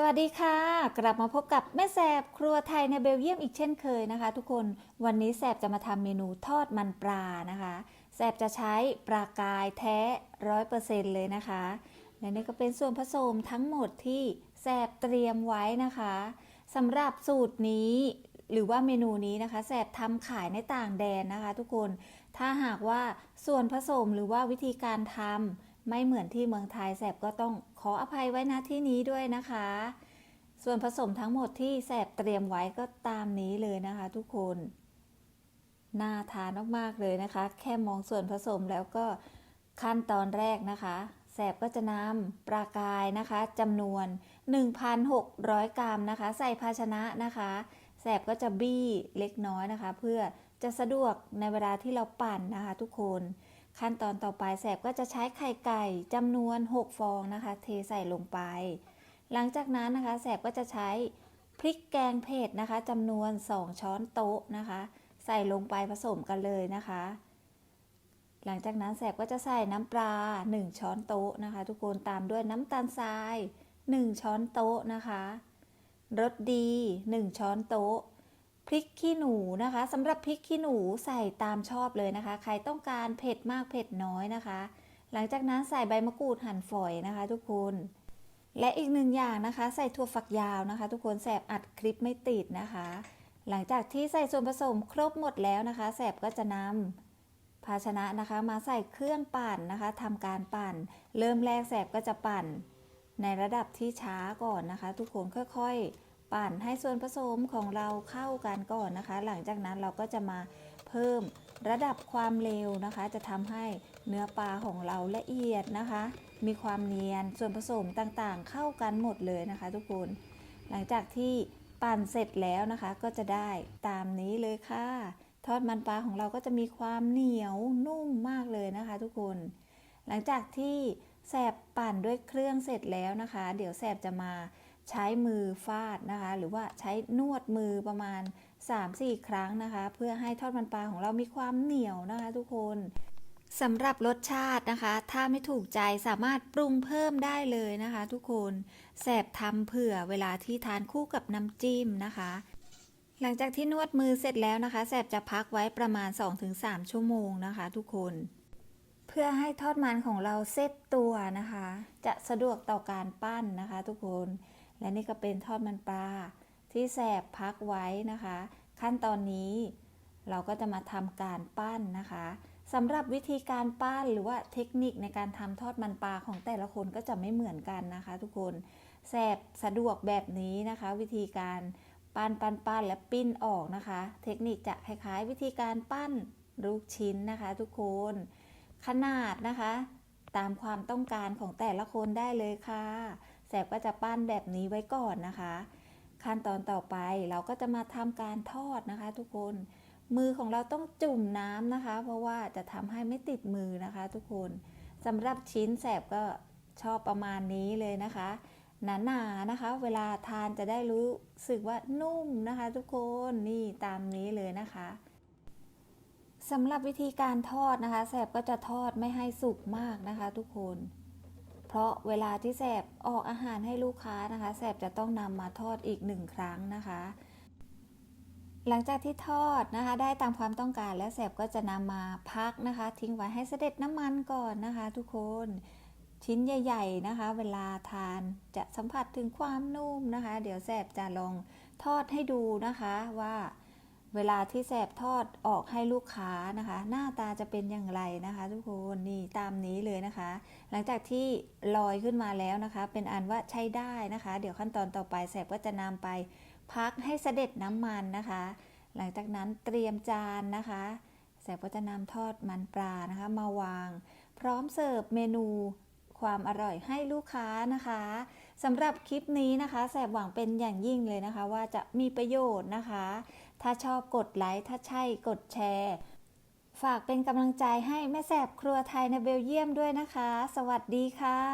สวัสดีค่ะ กลับมาพบกับแม่แสบครัวไทยในเบลเยียมอีกเช่นเคยนะคะ ทุกคนวันนี้แสบจะมาทำเมนูทอดมันปลานะคะแสบจะใช้ปลากายแท้ร้อยเปอร์เซ็นต์เลยนะคะและนี่ก็เป็นส่วนผสมทั้งหมดที่แสบเตรียมไว้นะคะสำหรับสูตรนี้หรือว่าเมนูนี้นะคะแสบทำขายในต่างแดนนะคะ ทุกคนถ้าหากว่าส่วนผสมหรือว่าวิธีการทำ ไม่เหมือนที่เมืองไทยแสบก็ต้องขออภัยไว้ณที่นี้ด้วยนะคะ ส่วนผสมทั้งหมดที่แสบเตรียมไว้ก็ตามนี้เลยนะคะ ทุกคนน่าทานมากๆเลยนะคะ แค่มองส่วนผสมแล้วก็ขั้นตอนแรกนะคะแสบก็จะนำปลากายนะคะจำนวน 1,600 กรัมนะคะ ใส่ภาชนะนะคะแสบก็จะบี้เล็กน้อยนะคะ เพื่อจะสะดวกในเวลาที่เราปั่นนะคะ ทุกคน ขั้นตอนต่อไปแสบก็จะใช้ไข่ไก่จำนวน 6 ฟองนะคะ เทใส่ลงไป หลังจากนั้นนะคะ แสบก็จะใช้พริกแกงเผ็ดนะคะจำนวน 2 ช้อนโต๊ะนะคะ ใส่ลงไปผสมกันเลยนะคะ หลังจากนั้นแสบก็จะใส่น้ำปลา 1 ช้อนโต๊ะนะคะ ทุกคนตามด้วยน้ำตาลทราย 1 ช้อนโต๊ะนะคะรสดี 1 ช้อนโต๊ะ พริกขี้หนูนะคะสำหรับพริกขี้หนูใส่ตามชอบเลยนะคะ ใครต้องการเผ็ดมากเผ็ดน้อยนะคะ หลังจากนั้นใส่ใบมะกรูดหั่นฝอยนะคะ ทุกคน และอีกหนึ่งอย่างนะคะ ใส่ถั่วฝักยาวนะคะ ทุกคนแสบอัดคลิปไม่ติดนะคะ หลังจากที่ใส่ส่วนผสมครบหมดแล้วนะคะแสบก็จะนำภาชนะนะคะ มาใส่เครื่องปั่นนะคะทำการปั่น เริ่มแรกแสบก็จะปั่น ในระดับที่ช้าก่อนนะคะ ทุกคนค่อยๆ ปั่นให้ส่วนผสมของเราเข้ากันก่อนนะคะ หลังจากนั้นเราก็จะมาเพิ่มระดับความเร็วนะคะ จะทำให้เนื้อปลาของเราละเอียดนะคะ มีความเนียนส่วนผสมต่างๆ เข้ากันหมดเลยนะคะ ทุกคน หลังจากที่ปั่นเสร็จแล้วนะคะ ก็จะได้ตามนี้เลยค่ะ ทอดมันปลาของเราก็จะมีความเหนียวนุ่มมากเลยนะคะ ทุกคน หลังจากที่แสบปั่นด้วยเครื่องเสร็จแล้วนะคะ เดี๋ยวแสบจะมา ใช้มือฟาดนะคะ หรือว่าใช้นวดมือประมาณ 3-4 ครั้งนะคะ เพื่อให้ทอดมันปลาของเรามีความเหนียวนะคะทุกคนสำหรับรสชาตินะคะ ถ้าไม่ถูกใจสามารถปรุงเพิ่มได้เลยนะคะ ทุกคนแสบทำเผื่อเวลาที่ทานคู่กับน้ำจิ้มนะคะ หลังจากที่นวดมือเสร็จแล้วนะคะแสบจะพักไว้ประมาณ 2-3 ชั่วโมงนะคะ ทุกคน เพื่อให้ทอดมันของเราเซตตัวนะคะ จะสะดวกต่อการปั้นนะคะ ทุกคน และนี่ก็เป็นทอดมันปลาที่แสบพักไว้นะคะ ขั้นตอนนี้เราก็จะมาทำการปั้นนะคะสำหรับวิธีการปั้นหรือว่าเทคนิคในการทำทอดมันปลาของแต่ละคนก็จะไม่เหมือนกันนะคะ ทุกคนแสบสะดวกแบบนี้นะคะ วิธีการปั้นปั้นปั้นและปิ้นออกนะคะ เทคนิคจะคล้ายๆ วิธีการปั้นลูกชิ้นนะคะ ทุกคนขนาดนะคะ ตามความต้องการของแต่ละคนได้เลยค่ะ แสบก็จะปั้นแบบนี้ไว้ก่อนนะคะ ขั้นตอนต่อไปเราก็จะมาทำการทอดนะคะ ทุกคน มือของเราต้องจุ่มน้ำนะคะ เพราะว่าจะทำให้ไม่ติดมือนะคะ ทุกคนสำหรับชิ้นแสบก็ชอบประมาณนี้เลยนะคะ หนาๆนนะคะ เวลาทานจะได้รู้สึกว่านุ่มนะคะ ทุกคนนี่ตามนี้เลยนะคะสำหรับวิธีการทอดนะคะ แสบก็จะทอดไม่ให้สุกมากนะคะ ทุกคน เพราะเวลาที่แสบออกอาหารให้ลูกค้านะคะแสบจะต้องนำมาทอดอีกหนึ่งครั้งนะคะ หลังจากที่ทอดนะคะ ได้ตามความต้องการแล้วแสบก็จะนำมาพักนะคะ ทิ้งไว้ให้เสด็จน้ำมันก่อนนะคะ ทุกคนชิ้นใหญ่ ๆนะคะ เวลาทานจะสัมผัสถึงความนุ่มนะคะ เดี๋ยวแสบจะลองทอดให้ดูนะคะว่า เวลาที่แสบทอดออกให้ลูกค้านะคะ หน้าตาจะเป็นอย่างไรนะคะ ทุกคนนี่ตามนี้เลยนะคะ หลังจากที่ลอยขึ้นมาแล้วนะคะ เป็นอันว่าใช้ได้นะคะ เดี๋ยวขั้นตอนต่อไปแสบก็จะนำไปพักให้เสด็จน้ำมันนะคะ หลังจากนั้นเตรียมจานนะคะ แสบก็จะนำทอดมันปลานะคะ มาวาง พร้อมเสิร์ฟเมนูความอร่อยให้ลูกค้านะคะสำหรับคลิปนี้นะคะ แสบหวังเป็นอย่างยิ่งเลยนะคะ ว่าจะมีประโยชน์นะคะ ถ้าชอบกดไลค์ ถ้าใช่กดแชร์ ฝากเป็นกำลังใจให้แม่แสบครัวไทยในเบลเยียมด้วยนะคะ สวัสดีค่ะ